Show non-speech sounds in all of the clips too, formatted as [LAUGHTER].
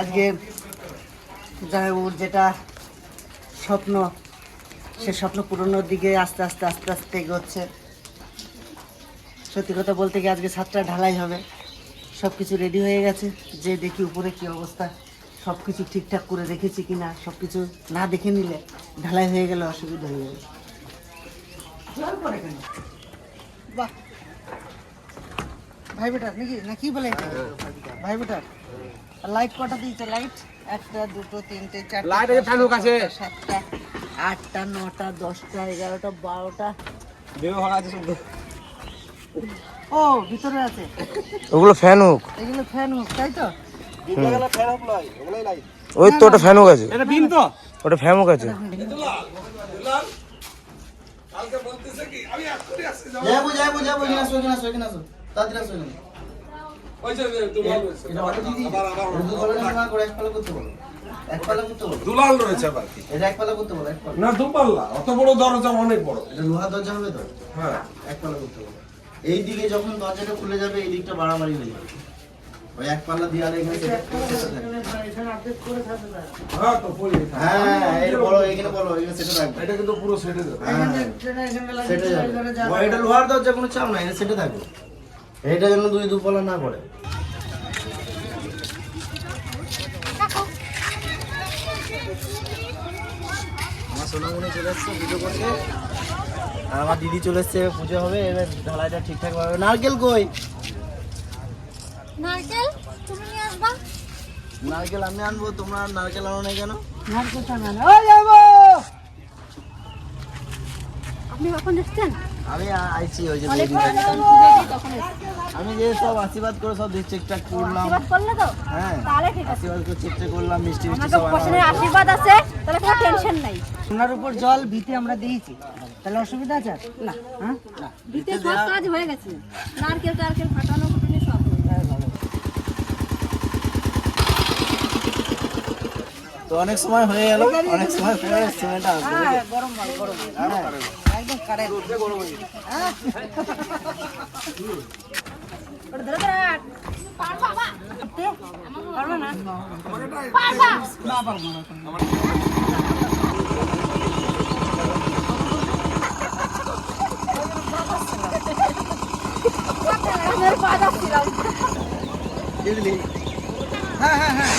আজকে জামাইবাবুর যেটা স্বপ্ন সে স্বপ্ন পূরণের দিকে আস্তে আস্তে আস্তে আস্তে এগোচ্ছে। সত্যি কথা বলতে গিয়ে আজকে সাতটা ঢালাই হবে। সব কিছু রেডি হয়ে গেছে। যে দেখি উপরে কি অবস্থা সব কিছু ঠিকঠাক করে রেখেছি কি না সব কিছু না দেখে নিলে ঢালাই হয়ে গেলে অসুবিধা হয়ে যাবে। ভাই বেটা নাকি না কি বলে এটা? ভাই বেটার লাইট কটা দিয়েছে? লাইট একটা দুটো তিনটে চারটে Light আছে, হোক আছে। সাতটা আটটা নটা দশটা এগারোটা বারোটা। ও ভিতরে আছে। ওগুলো ফ্যান হোক এগুলো ফ্যান হোক তাই তো? ওই তো ওটা ফ্যান হোক আছে। এটা বিন তো? ওটা ফ্যান হোক আছে। যাব। যাব যাব এখানে আসো এখানে আসো এখানে আসো। তাড়াতাড়ি আসো এখানে। দুলাল রয়েছে। আবার কি? এটা এক পালা করতে বলো এক পালা না দুপাল্লা। অত বড় দরজা অনেক বড়। এটা লোহা দরজা হবে তো? হ্যাঁ। এক করতে বলো। এই দিকে যখন দরজাটা খুলে যাবে এই দিকটা বাড়াবাড়ি হয়ে যাবে। ওই এক পাল্লা দিয়ে এখানে হ্যাঁ তো পড়ি হ্যাঁ এই বলো এখানে বলো এখানে সেটা থাকবে এটা কিন্তু পুরো সেটে হ্যাঁ যাবে। এটা লোহার দরজা কোনো চাপ নাই এটা সেটা থাকবে। এটা যেন দুই দুপালা না করে। আমার সোনামণি চলে এসছে পুজো করতে। আর আমার দিদি চলে এসছে পুজো হবে এবার ঢালাইটা ঠিকঠাক ভাবে নারকেল কই? নারকেল তুমি নিয়ে আসবা? নারকেল আমি আনব তোমরা নারকেল আনো না কেন? আপনি কখন এসছেন? আমি আইছি ওই যে আমি যে সব আশীর্বাদ করে সব ঠিকঠাক করলাম। আশীর্বাদ করলে তো? হ্যাঁ তাহলে ঠিক আছে। আশীর্বাদ করে ঠিকঠাক করলাম মিষ্টি মিষ্টি সব আশীর্বাদ আছে তাহলে কোনো টেনশন নাই। সোনার উপর জল ভিতে আমরা দিয়েছি। তাহলে অসুবিধা আছে? না। হ্যাঁ? না দিতে সব কাজ হয়ে গেছে। নারকেল টারকেল ফাটানো ফুটানো সব। তো অনেক সময় হয়ে গেল অনেক সময় পরে সিমেন্টটা আসবে হ্যাঁ, গরম মাল গরম একদম কারেন্ট গরম ওটা ধরে ধরে রাখ। পারবা বা? তে, পারবা না? পারবা। আমি ওর পা যাচ্ছিলাম। বুঝলি হ্যাঁ হ্যাঁ হ্যাঁ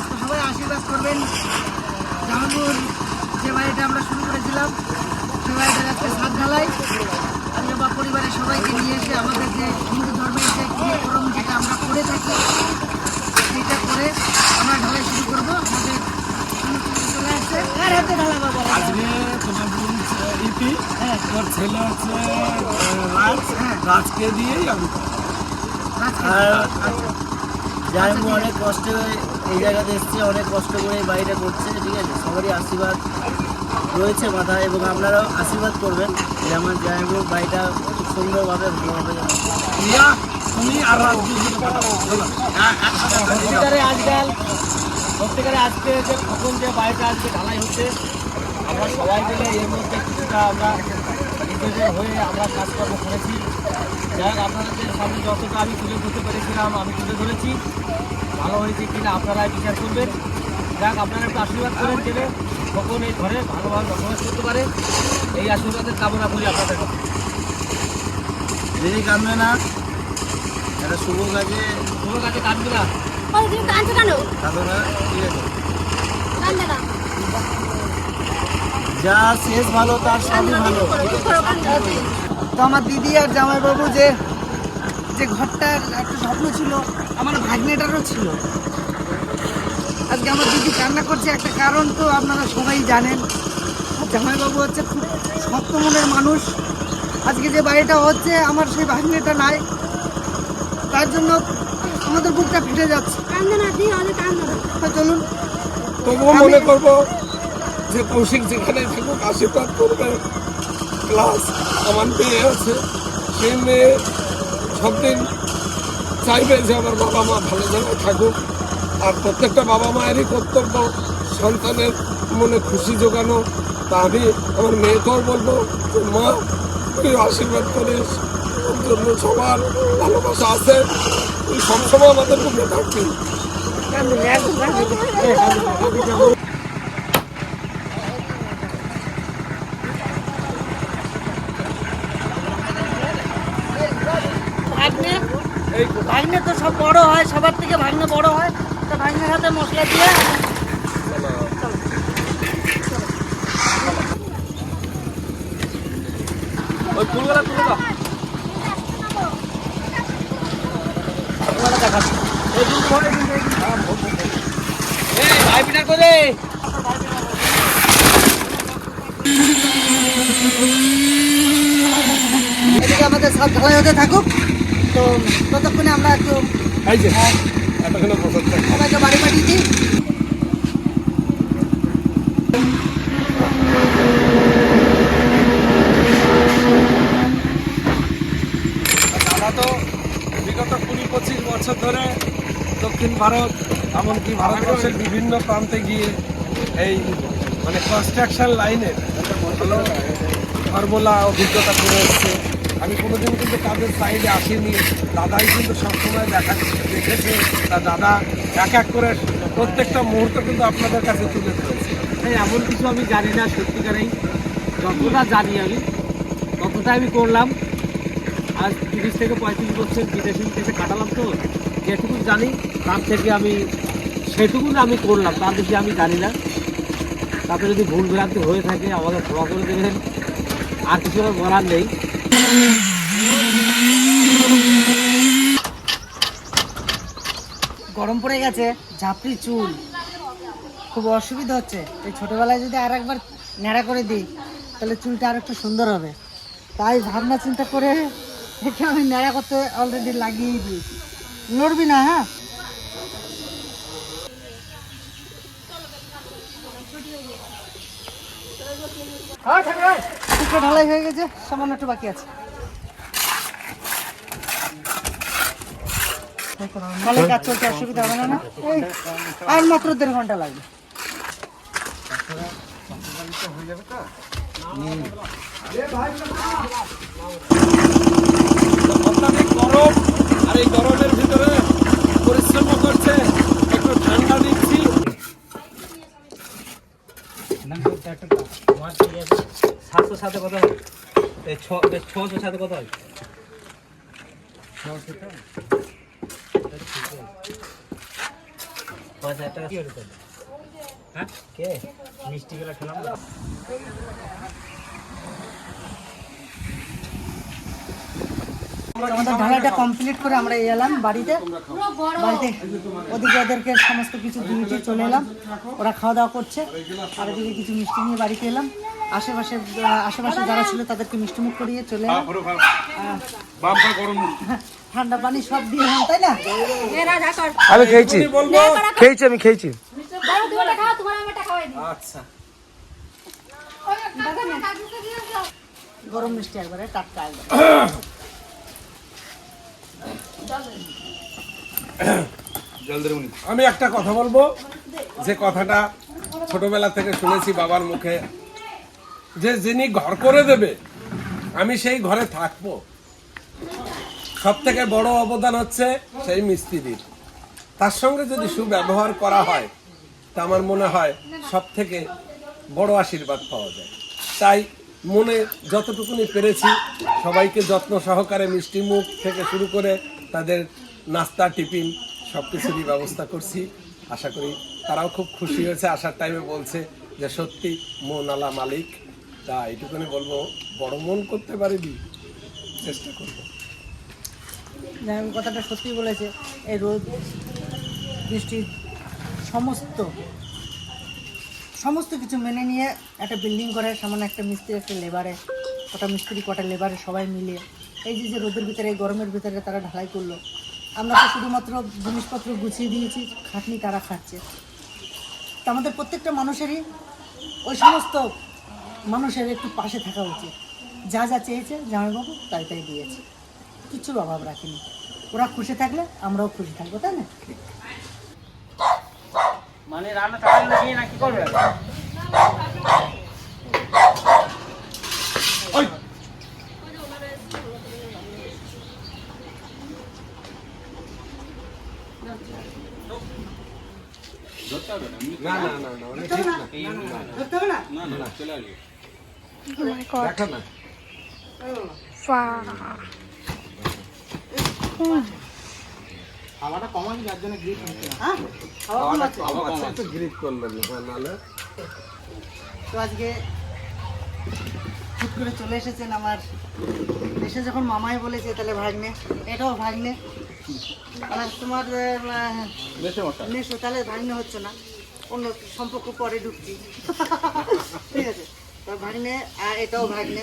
তো সবাই আশীর্বাদ করবেন জামালপুর যে বাড়িটা আমরা শুরু করেছিলাম সে বাড়িটা আজকে সাত ঢালাই আমি আমার পরিবারের সবাইকে নিয়ে এসে আমাদের যে হিন্দু ধর্মের যে ক্রিয়াকরম যেটা আমরা করে থাকি সেটা করে আমরা ঢালাই শুরু করব আমাদের অনুকূলে চলে আসছে কার হাতে ঢালাবো বলো? আজকে তোমার বোন ইতি হ্যাঁ তোর ছেলে হচ্ছে রাজ রাজকে দিয়েই আমি। জামাইবু অনেক কষ্টে এই জায়গাতে এসছে অনেক কষ্ট করে এই বাড়িটা করছে ঠিক আছে? সবারই আশীর্বাদ রয়েছে মাথায় এবং আপনারাও আশীর্বাদ করবেন যে আমার জামাইবুর বাড়িটা খুব সুন্দরভাবে ভালোভাবে তুমি আর পাঠাবো সত্যিকারে আজকাল সত্যিকারে আজকে যে প্রথম যে বাড়িটা আজকে ঢালাই হচ্ছে আমরা সবাই মিলে এর মধ্যে কিছুটা আমরা নিজেদের হয়ে আমরা কাজকর্ম করেছি। যাই হোক আপনাদের সামনে যতটা আমি তুলে ধরতে পেরেছিলাম আমি তুলে ধরেছি। ভালো হয়েছে কিনা আপনারাই বিচার করবেন। যাক আপনারা একটু আশীর্বাদ করেন যেন সকল এই ঘরে ভালোভাবে বসবাস করতে পারে। এই আশীর্বাদের কামনা করি আপনাদের কাছে। দিদি কাঁদবে না একটা শুভ কাজে শুভ কাছে কাটবে না ও, তুমি কাঁদছো কেন কাঁদো না ঠিক আছে। শেষ ভালো তার সবই ভালো। তো আমার দিদি আর জামাইবাবু যে যে ঘরটার একটা স্বপ্ন ছিল আমার ভাগ্নেটারও ছিল। আজকে আমার দিদি কান্না করছে একটা কারণ তো আপনারা সবাই জানেন। জামাইবাবু হচ্ছে খুব শক্ত মনের মানুষ। আজকে যে বাড়িটা হচ্ছে আমার সেই ভাগ্নেটা নাই। তার জন্য আমাদের বুকটা ফেটে যাচ্ছে। চলুন। তবুও মনে করব যে কৌশিক যেখানে থাকুক, আশীর্বাদ করবে। প্লাস আমার মেয়ে আছে, সেই মেয়ে সবদিন চাইবে যে আমার বাবা মা ভালো জায়গায় থাকুক। আর প্রত্যেকটা বাবা মায়েরই কর্তব্য, সন্তানের মনে খুশি জোগানো। তা আমি আমার মেয়েকেও বলব মা, তুই আশীর্বাদ করিস। জন্য সবার ভালোবাসা আছে। তুই সবসময় আমাদের মুখে থাকবি ভাগ্নে ভাগ্নে তো সব বড় হয় সবার থেকে ভাগ্নে বড় হয়। তো ভাগ্নের হাতে মশলা দিয়ে ওই ফুলগুলো তুলে দাও। এই ভাই পিঠা করে। এদিকে আমাদের সব ঢালাই হতে থাকুক। তো ততক্ষণে আমরা একটু এই যে এতক্ষণে বসে। সবাইকে বাড়ি পাঠিয়ে দিই দাদা তো বিগত কুড়ি পঁচিশ বছর ধরে দক্ষিণ ভারত এমনকি ভারতবর্ষের বিভিন্ন প্রান্তে গিয়ে এই মানে কনস্ট্রাকশন লাইনের ফর্মুলা অভিজ্ঞতা করে এসছে আমি কোনোদিন কিন্তু তাদের সাইডে আসিনি। দাদাই কিন্তু সবসময় দেখা দেখেছে। তা দাদা এক এক করে প্রত্যেকটা মুহূর্ত কিন্তু আপনাদের কাছে তুলে ধরেছে। এই এমন কিছু আমি জানি না, সত্যিকারেই। যতটা জানি আমি ততটা আমি করলাম। আজ তিরিশ থেকে পঁয়ত্রিশ বছর বিদেশি থেকে কাটালাম তো, যেটুকু জানি, তার থেকে আমি সেটুকুন আমি করলাম, তার বেশি আমি জানি না। তাতে যদি ভুল ভ্রান্তি হয়ে থাকে আমাকে ক্ষমা করে দেবেন। আর কিছু বলার নেই। গরম পড়ে গেছে, ঝাপড়ি চুল। খুব অসুবিধা হচ্ছে। এই ছোটোবেলায় যদি আর একবার ন্যাড়া করে দিই, তাহলে চুলটা আর একটু সুন্দর হবে। তাই ভাবনা চিন্তা করে দেখে আমি ন্যাড়া করতে অলরেডি লাগিয়ে দিয়েছি। নড়বি না হ্যাঁ? চুলটা ঢালাই হয়ে গেছে সামান্য একটু বাকি আছে। তাহলে কাজ অসুবিধা হবে না এই, আর মাত্র দেড় ঘণ্টা লাগবে। গরম আর এই গরমের ভিতরে পরিশ্রম করছে একটু ঠান্ডা দিচ্ছি সাথে কত হয়। ছশোর সাথে কত হয়। পাঁচ হাজার টাকা কি হ্যাঁ? কে? মিষ্টি গুলো খেলাম আমাদের ঢালাইটা কমপ্লিট করে আমরা এলাম বাড়িতে। বাড়িতে ওদিকে ওদেরকে সমস্ত কিছু দিয়ে চলে এলাম। ওরা খাওয়া দাওয়া করছে। আর এদিকে কিছু মিষ্টি নিয়ে বাড়িতে এলাম। আশেপাশে আশেপাশে যারা ছিল তাদেরকে মিষ্টিমুখ করিয়ে চলে এলাম। হ্যাঁ, ঠান্ডা পানি সব দিয়ে তাই না? আমি খেয়েছি। খেয়েছি আমি খেয়েছি। আচ্ছা। গরম মিষ্টি একবারে টাটকা একবার [COUGHS] আমি একটা কথা বলব। যে কথাটা ছোটবেলা থেকে শুনেছি বাবার মুখে। যে যিনি ঘর করে দেবে, আমি সেই ঘরে থাকব। সব থেকে বড় অবদান হচ্ছে সেই মিস্ত্রির। তার সঙ্গে যদি সুব্যবহার করা হয়, তা আমার মনে হয় সব থেকে বড় আশীর্বাদ পাওয়া যায়। তাই মনে যতটুকুনি পেরেছি, সবাইকে যত্ন সহকারে মিষ্টি মুখ থেকে শুরু করে তাদের নাস্তা, টিফিন সব কিছুরই ব্যবস্থা করছি। আশা করি তারাও খুব খুশি হয়েছে, আসার টাইমে বলছে যে সত্যি মন আলা মালিক। তা এইটুকুনি বলব, বড় মন করতে পারিনি চেষ্টা করব। কথাটা সত্যি বলেছে, এই রোদ, বৃষ্টি, সমস্ত সমস্ত কিছু মেনে নিয়ে একটা বিল্ডিং করে, সামান্য একটা মিস্ত্রি, একটা লেবারে কটা মিস্ত্রি, কটা লেবারে সবাই মিলিয়ে এই যে যে রোদের ভিতরে গরমের ভিতরে তারা ঢালাই করল। আমরা তো শুধুমাত্র জিনিসপত্র গুছিয়ে দিয়েছি, খাটনি তারা খাচ্ছে। তা আমাদের প্রত্যেকটা মানুষেরই ওই সমস্ত মানুষের একটু পাশে থাকা উচিত। যা যা চেয়েছে, জামাইবাবু তাই তাই দিয়েছে। কিচ্ছুর অভাব রাখিনি। ওরা খুশি থাকলে আমরাও খুশি থাকব, তাই না? মানে রান্না টাকা লাগিয়ে না, কি করবে? না না না না ওটা ঠিক না। ধরতে হবে না দেখো না। খাওয়াটা কমানি যার জন্য গ্রিপ হচ্ছে না। হ্যাঁ খাওয়া আছে। গ্রিপ করবেন নাহলে। তো আজকে হুট করে চলে এসেছেন আমার এসে যখন মামাই বলেছে তাহলে ভাগ্নে এটাও ভাগ্নে। তোমার নেশো তাহলে ভাগ্নে হচ্ছে না। অন্য সম্পর্ক পরে ঢুকছি। ঠিক আছে। তো ভাগ্নে, আর এটাও ভাগ্নে।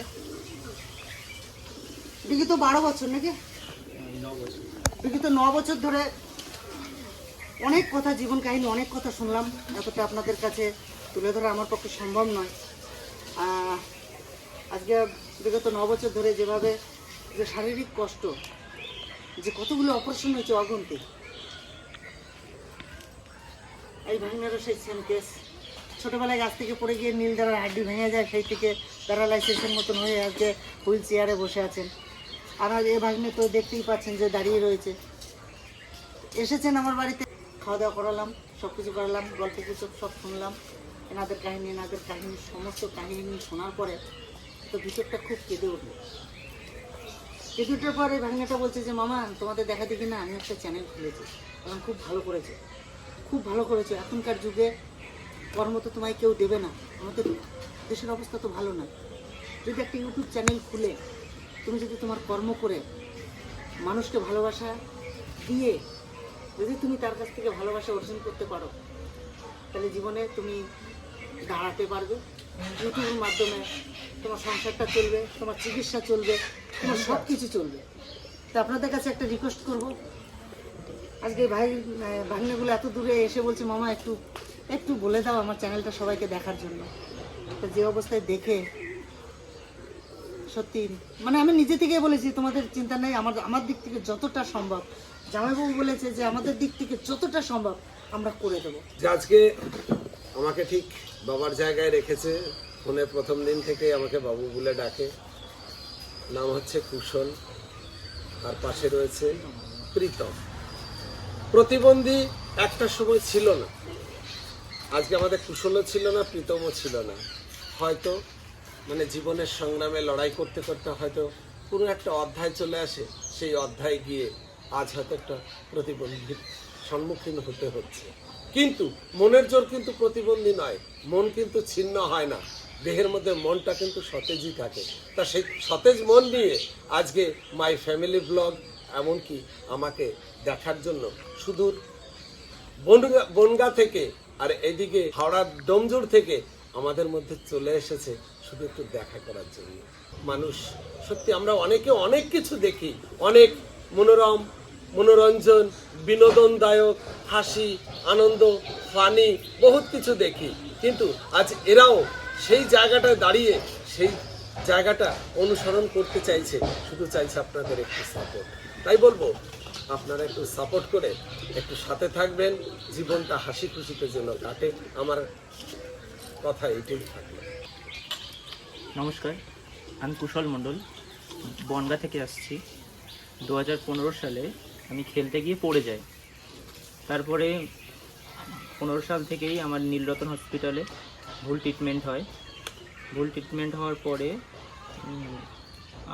বিগত বারো বছর নাকি? বিগত ন বছর ধরে অনেক কথা, জীবন কাহিনী, অনেক কথা শুনলাম। এতটা আপনাদের কাছে তুলে ধরা আমার পক্ষে সম্ভব নয়। আজকে বিগত ন বছর ধরে যেভাবে যে শারীরিক কষ্ট, যে কতগুলো অপারেশন হয়েছে অগন্তি এই ভাঙনারও সেই সেম কেস ছোটোবেলায় গাছ থেকে পড়ে গিয়ে নীল দ্বারা হাড্ডি ভেঙে যায়, সেই থেকে প্যারালাইসিসের মতন হয়ে আজকে হুইল চেয়ারে বসে আছেন। আর এ ভাগ্নে তো দেখতেই পাচ্ছেন যে দাঁড়িয়ে রয়েছে। এসেছেন আমার বাড়িতে। খাওয়া দাওয়া করালাম সব কিছু করালাম, গল্প কিছু সব শুনলাম। এনাদের কাহিনী এনাদের কাহিনী, সমস্ত কাহিনী শোনার পরে তো ভিতরটা খুব কেঁদে উঠল। কেঁদে ওঠার পরে ভাগ্নেটা বলছে যে, মামা, তোমাদের দেখা দেখি না? আমি একটা চ্যানেল খুলেছি। এবং খুব ভালো করেছে। খুব ভালো করেছ। এখনকার যুগে কর্ম তো তোমায় কেউ দেবে না। আমাদের দেশের অবস্থা তো ভালো না। যদি একটা ইউটিউব চ্যানেল খুলে, তুমি যদি তোমার কর্ম করে মানুষকে ভালোবাসা দিয়ে যদি তুমি তার কাছ থেকে ভালোবাসা অর্জন করতে পারো, তাহলে জীবনে তুমি দাঁড়াতে পারবে। ইউটিউবের মাধ্যমে তোমার সংসারটা চলবে, তোমার চিকিৎসা চলবে, তোমার সব কিছু চলবে। তা আপনাদের কাছে একটা রিকোয়েস্ট করব। আজকে ভাই ভাগ্নেগুলো এত দূরে এসে বলছে, মামা, একটু একটু বলে দাও আমার চ্যানেলটা সবাইকে দেখার জন্য। যে অবস্থায় দেখে, সত্যি মানে আমি নিজে থেকেই বলেছি, তোমাদের চিন্তা নেই, আমার আমার দিক থেকে যতটা সম্ভব, জামাইবাবু বলেছে যে আমাদের দিক থেকে যতটা সম্ভব আমরা করে দেবো। আজকে আমাকে ঠিক বাবার জায়গায় রেখেছে, ফোনে প্রথম দিন থেকে আমাকে বাবু বলে ডাকে। নাম হচ্ছে কুশল আর পাশে রয়েছে প্রীতম। প্রতিবন্ধী একটা সময় ছিল না। আজকে আমাদের কুশলও ছিল না, প্রীতমও ছিল না। হয়তো মানে জীবনের সংগ্রামে লড়াই করতে করতে হয়তো পুরো একটা অধ্যায় চলে আসে, সেই অধ্যায় গিয়ে আজ হয়তো একটা প্রতিবন্ধীর সম্মুখীন হতে হচ্ছে। কিন্তু মনের জোর কিন্তু প্রতিবন্ধী নয়, মন কিন্তু ছিন্ন হয় না। দেহের মধ্যে মনটা কিন্তু সতেজই থাকে। তা সেই সতেজ মন নিয়ে আজকে মাই ফ্যামিলি ব্লগ এমনকি আমাকে দেখার জন্য সুদূর বনগা থেকে আর এদিকে হাওড়ার ডোমজুর থেকে আমাদের মধ্যে চলে এসেছে শুধু একটু দেখা করার জন্য। মানুষ, সত্যি আমরা অনেকে অনেক কিছু দেখি। অনেক মনোরম, মনোরঞ্জন, বিনোদনদায়ক, হাসি, আনন্দ, ফানি, বহুত কিছু দেখি। কিন্তু আজ এরাও সেই জায়গাটায় দাঁড়িয়ে, সেই জায়গাটা অনুসরণ করতে চাইছে। শুধু চাইছে আপনাদের একটু সাপোর্ট তাই বলব, আপনারা একটু সাপোর্ট করে একটু সাথে থাকবেন, জীবনটা হাসি খুশিতে যেন কাটে। আমার কথা এইটাই থাকবে নমস্কার, আমি কুশল মণ্ডল, বনগা থেকে আসছি। দু হাজার পনেরো সালে আমি খেলতে গিয়ে পড়ে যাই। তারপরে পনেরো সাল থেকেই আমার নীলরতন হসপিটালে ভুল ট্রিটমেন্ট হয়। ভুল ট্রিটমেন্ট হওয়ার পরে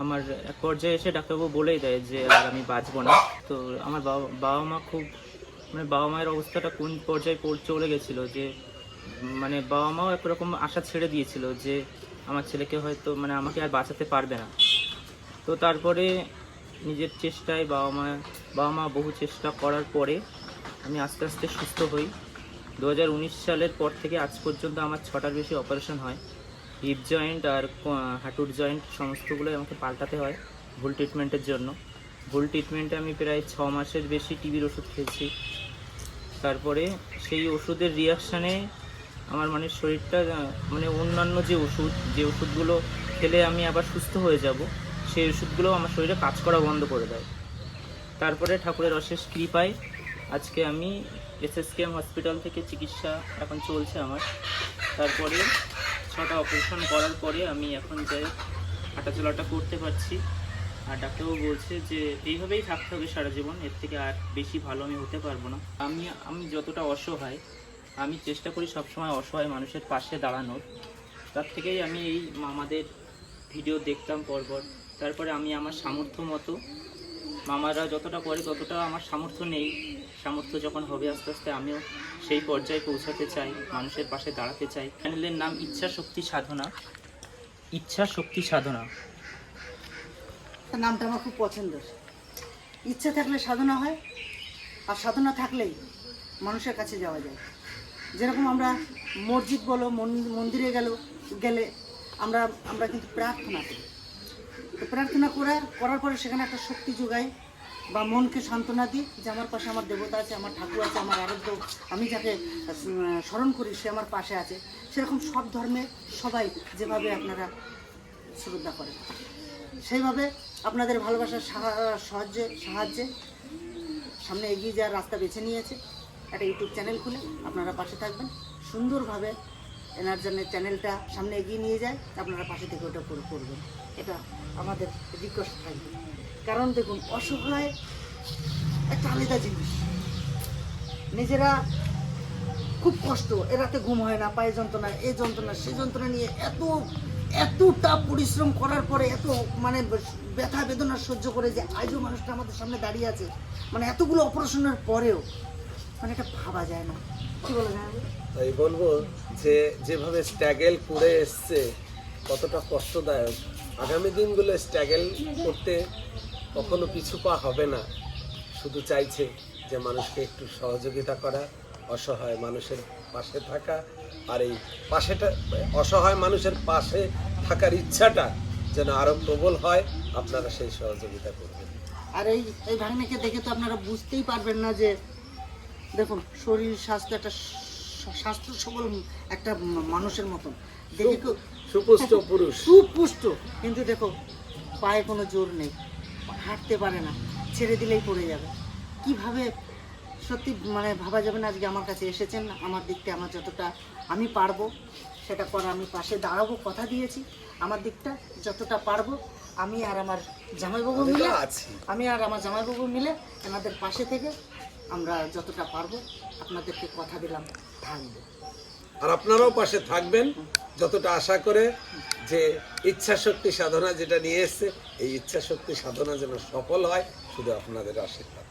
আমার এক পর্যায়ে এসে ডাক্তারবাবু বলেই দেয় যে, আর আমি বাঁচবো না। তো আমার বাবা বাবা মা খুব মানে বাবা মায়ের অবস্থাটা কোন পর্যায়ে চলে গেছিল যে মানে বাবা মাও একরকম আশা ছেড়ে দিয়েছিল যে, আমার ছেলেকে হয়তো মানে আমাকে আর বাঁচাতে পারবে না। তো তারপরে নিজের চেষ্টায় বাবা মা বাবা মা বহু চেষ্টা করার পরে আমি আস্তে আস্তে সুস্থ হই। দু হাজার উনিশ সালের পর থেকে আজ পর্যন্ত আমার ছটার বেশি অপারেশন হয়। হিপ জয়েন্ট আর হাঁটুর জয়েন্ট সমস্তগুলোই আমাকে পাল্টাতে হয় ভুল ট্রিটমেন্টের জন্য। ভুল ট্রিটমেন্টে আমি প্রায় ছ মাসের বেশি টিবির ওষুধ খেয়েছি। তারপরে সেই ওষুধের রিয়াকশানে আমার মানে শরীরটা মানে অন্যান্য যে ওষুধ, যে ওষুধগুলো খেলে আমি আবার সুস্থ হয়ে যাব, সেই ওষুধগুলো আমার শরীরে কাজ করা বন্ধ করে দেয়। তারপরে ঠাকুরের অশেষ কৃপায় আজকে আমি এসএসকেএম হসপিটাল থেকে চিকিৎসা এখন চলছে আমার। তারপরে ছটা অপারেশন করার পরে আমি এখন যাই হাঁটাচলাটা করতে পারছি, আর ডাক্তারবাবু বলছে যে এইভাবেই থাকতে হবে সারা জীবন, এর থেকে আর বেশি ভালো আমি হতে পারব না। আমি আমি যতটা অসহায়, আমি চেষ্টা করি সবসময় অসহায় মানুষের পাশে দাঁড়ানোর। তার থেকেই আমি এই মামাদের ভিডিও দেখতাম পরপর। তারপরে আমি আমার সামর্থ্য মতো, মামারা যতটা করে ততটা আমার সামর্থ্য নেই। সামর্থ্য যখন হবে আস্তে আস্তে আমিও সেই পর্যায়ে পৌঁছাতে চাই, মানুষের পাশে দাঁড়াতে চাই। চ্যানেলের নাম ইচ্ছা শক্তি সাধনা। ইচ্ছা শক্তি সাধনা। নামটা আমার খুব পছন্দের। ইচ্ছা থাকলে সাধনা হয়, আর সাধনা থাকলেই মানুষের কাছে যাওয়া যায়। যেরকম আমরা মসজিদ বলো, মন- মন্দিরে গেল, গেলে আমরা আমরা কিন্তু প্রার্থনা করি। প্রার্থনা করা করার পরে সেখানে একটা শক্তি যোগাই। বা মনকে সান্ত্বনা দিই যে আমার পাশে আমার দেবতা আছে, আমার ঠাকুর আছে, আমার আরাধ্য। আমি যাকে স্মরণ করি, সে আমার পাশে আছে। সেরকম সব ধর্মে সবাই যেভাবে আপনারা শ্রদ্ধা করেন। সেইভাবে আপনাদের ভালোবাসার সাহা- সাহায্যে সাহায্যে সামনে এগিয়ে যাওয়ার রাস্তা বেছে নিয়েছে। একটা ইউটিউব চ্যানেল খুলে আপনারা পাশে থাকবেন। সুন্দরভাবে এনার জন্য চ্যানেলটা সামনে এগিয়ে নিয়ে যায় আপনারা পাশে থেকে ওটা করে করবেন। এটা আমাদের রিকোয়েস্ট থাকবে। কারণ দেখুন, অসহায় একটা আলাদা জিনিস। নিজেরা খুব কষ্ট, এ রাতে ঘুম হয় না, পায়ে যন্ত্রণা এই যন্ত্রণা সেই যন্ত্রণা নিয়ে এত, এতটা পরিশ্রম করার পরে এত মানে ব্যথা বেদনা সহ্য করে যে আজও মানুষটা আমাদের সামনে দাঁড়িয়ে আছে। মানে এতগুলো অপারেশনের পরেও মানে এটা ভাবা যায় না। কি বলে জানাব তাই বলব যে, যেভাবে স্ট্যাগেল করে এসছে, কতটা কষ্টদায়ক। আগামী দিনগুলো স্ট্যাগেল করতে কখনো পিছু পা হবে না। শুধু চাইছে যে মানুষকে একটু সহযোগিতা করা, অসহায় মানুষের পাশে থাকা, আর এই পাশেটা, অসহায় মানুষের পাশে থাকার ইচ্ছাটা যেন আরও প্রবল হয়, আপনারা সেই সহযোগিতা করবেন। আর এই এই ভাগ্নিকে দেখে তো আপনারা বুঝতেই পারবেন না যে, দেখুন, শরীর, স্বাস্থ্য একটা স্বাস্থ্য সবল একটা মানুষের মতন। দেখে সুপুষ্ট পুরুষ। [LAUGHS] সুপুষ্ট। কিন্তু দেখো পায়ে কোনো জোর নেই। হাঁটতে পারে না। ছেড়ে দিলেই পড়ে যাবে। কীভাবে সত্যি মানে ভাবা যাবে না আজকে আমার কাছে এসেছেন? আমার দিকটা আমার যতটা আমি পারব সেটা করা আমি পাশে দাঁড়াবো কথা দিয়েছি। আমার দিকটা যতটা পারব আমি আর আমার জামাইবাবু মিলে আমি আর আমার জামাইবাবু মিলে এনাদের পাশে থেকে আমরা যতটা পারব আপনাদেরকে কথা দিলাম, থাকব। আর আপনারাও পাশে থাকবেন যতটা আশা করে যে ইচ্ছা শক্তি সাধনা যেটা নিয়ে এসছে, এই ইচ্ছা শক্তি সাধনা যেন সফল হয়, শুধু আপনাদের আশীর্বাদ।